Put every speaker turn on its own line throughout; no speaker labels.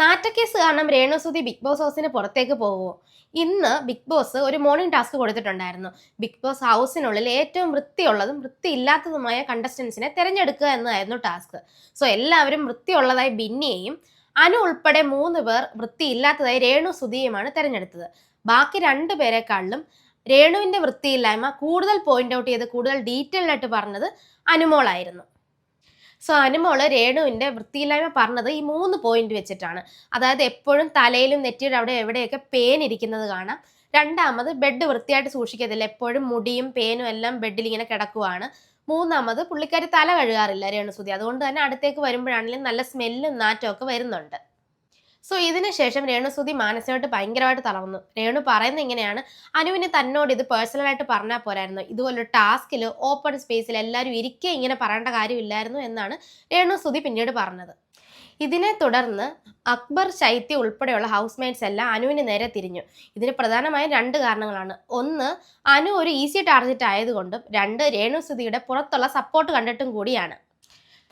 നാറ്റക്കേസ് കാരണം രേണുസുതി big boss ഹൗസിന് പുറത്തേക്ക് പോകുമോ ഇന്ന് ബിഗ് ബോസ് ഒരു മോർണിംഗ് ടാസ്ക് കൊടുത്തിട്ടുണ്ടായിരുന്നു. ബിഗ് ബോസ് ഹൗസിനുള്ളിൽ ഏറ്റവും വൃത്തിയുള്ളതും വൃത്തിയില്ലാത്തതുമായ കണ്ടസ്റ്റൻസിനെ തിരഞ്ഞെടുക്കുക എന്നതായിരുന്നു ടാസ്ക് സോ എല്ലാവരും വൃത്തിയുള്ളതായി ബിന്നിയെയും അനു ഉൾപ്പെടെ മൂന്ന് പേർ വൃത്തിയില്ലാത്തതായി രേണു സുധിയുമാണ് തിരഞ്ഞെടുത്തത്. ബാക്കി രണ്ട് പേരെക്കാളിലും രേണുവിന്റെ വൃത്തിയില്ലായ്മ കൂടുതൽ പോയിന്റ് ഔട്ട് ചെയ്ത് കൂടുതൽ ഡീറ്റെയിൽഡായിട്ട് പറഞ്ഞത് അനുമോളായിരുന്നു. സോ അനുമോൾ രേണുവിന്റെ വൃത്തിയില്ലായ്മ പറഞ്ഞത് ഈ മൂന്ന് പോയിന്റ് വെച്ചിട്ടാണ്. അതായത് എപ്പോഴും തലയിലും നെറ്റിയുടെ അവിടെ എവിടെയൊക്കെ പേൻ ഇരിക്കുന്നത് കാണാം. രണ്ടാമത് ബെഡ് വൃത്തിയായിട്ട് സൂക്ഷിക്കത്തില്ല. എപ്പോഴും മുടിയും പേനും എല്ലാം ബെഡിൽ ഇങ്ങനെ കിടക്കുവാണ്. മൂന്നാമത് പുള്ളിക്കാരി തല കഴുകാറില്ല രേണുസുതി. അതുകൊണ്ട് തന്നെ അടുത്തേക്ക് വരുമ്പോഴാണെങ്കിലും നല്ല സ്മെല്ലും നാറ്റവും ഒക്കെ വരുന്നുണ്ട്. സോ ഇതിനുശേഷം രേണുസുതി മാനസികമായിട്ട് ഭയങ്കരമായിട്ട് തളർന്നു. രേണു പറയുന്നത് ഇങ്ങനെയാണ്. അനുവിന് തന്നോട് ഇത് പേഴ്സണലായിട്ട് പറഞ്ഞാൽ പോരായിരുന്നു. ഇതുപോലൊരു ടാസ്കിൽ ഓപ്പൺ സ്പേസിൽ എല്ലാവരും ഇരിക്കെ ഇങ്ങനെ പറയേണ്ട കാര്യമില്ലായിരുന്നു എന്നാണ് രേണുസുതി പിന്നീട് പറഞ്ഞത്. ഇതിനെ തുടർന്ന് അക്ബർ ശൈത്യ ഉൾപ്പെടെയുള്ള ഹൗസ് മേറ്റ്സ് എല്ലാം അനുവിന് നേരെ തിരിഞ്ഞു. ഇതിന് പ്രധാനമായും രണ്ട് കാരണങ്ങളാണ്. ഒന്ന് അനു ഒരു ഈസി ടാർഗറ്റ് ആയതുകൊണ്ടും രണ്ട് രേണുസുതിയുടെ പുറത്തുള്ള സപ്പോർട്ട് കണ്ടിട്ടും കൂടിയാണ്.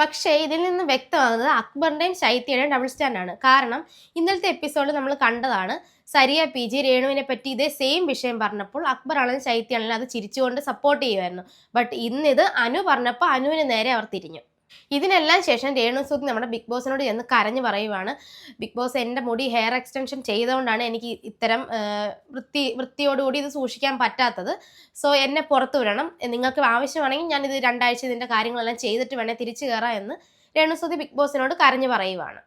പക്ഷേ ഇതിൽ നിന്ന് വ്യക്തമാകുന്നത് അക്ബറിന്റെയും ശൈത്യയുടെയും ഡബിൾ സ്റ്റാൻഡാണ് കാരണം ഇന്നലത്തെ എപ്പിസോഡ് നമ്മൾ കണ്ടതാണ് സരിയ പി. ജി. രേണുവിനെ പറ്റി ഇതേ സെയിം വിഷയം പറഞ്ഞപ്പോൾ അക്ബർ ആണെങ്കിലും ശൈത്യാണെങ്കിലും അത് ചിരിച്ചുകൊണ്ട് സപ്പോർട്ട് ചെയ്യുമായിരുന്നു. ബട്ട് ഇന്നിത് അനു പറഞ്ഞപ്പോൾ അനുവിന് നേരെ അവർ തിരിഞ്ഞു. ഇതിനെല്ലാം ശേഷം രേണു സൂദ് നമ്മുടെ ബിഗ് ബോസിനോട് ചെന്ന് കരഞ്ഞു പറയുവാണ് ബിഗ് ബോസ് എന്റെ മുടി ഹെയർ എക്സ്റ്റൻഷൻ ചെയ്തുകൊണ്ടാണ് എനിക്ക് ഇത്തരം വൃത്തി വൃത്തിയോടുകൂടി ഇത് സൂക്ഷിക്കാൻ പറ്റാത്തത്. സോ എന്നെ പുറത്തു വിടണം. നിങ്ങൾക്ക് ആവശ്യമാണെങ്കിൽ ഞാൻ ഇത് രണ്ടാഴ്ച ഇതിന്റെ കാര്യങ്ങളെല്ലാം ചെയ്തിട്ട് വേണേൽ തിരിച്ചു കയറാം എന്ന് രേണുസുതി ബിഗ് ബോസിനോട് കരഞ്ഞു പറയുവാണ്.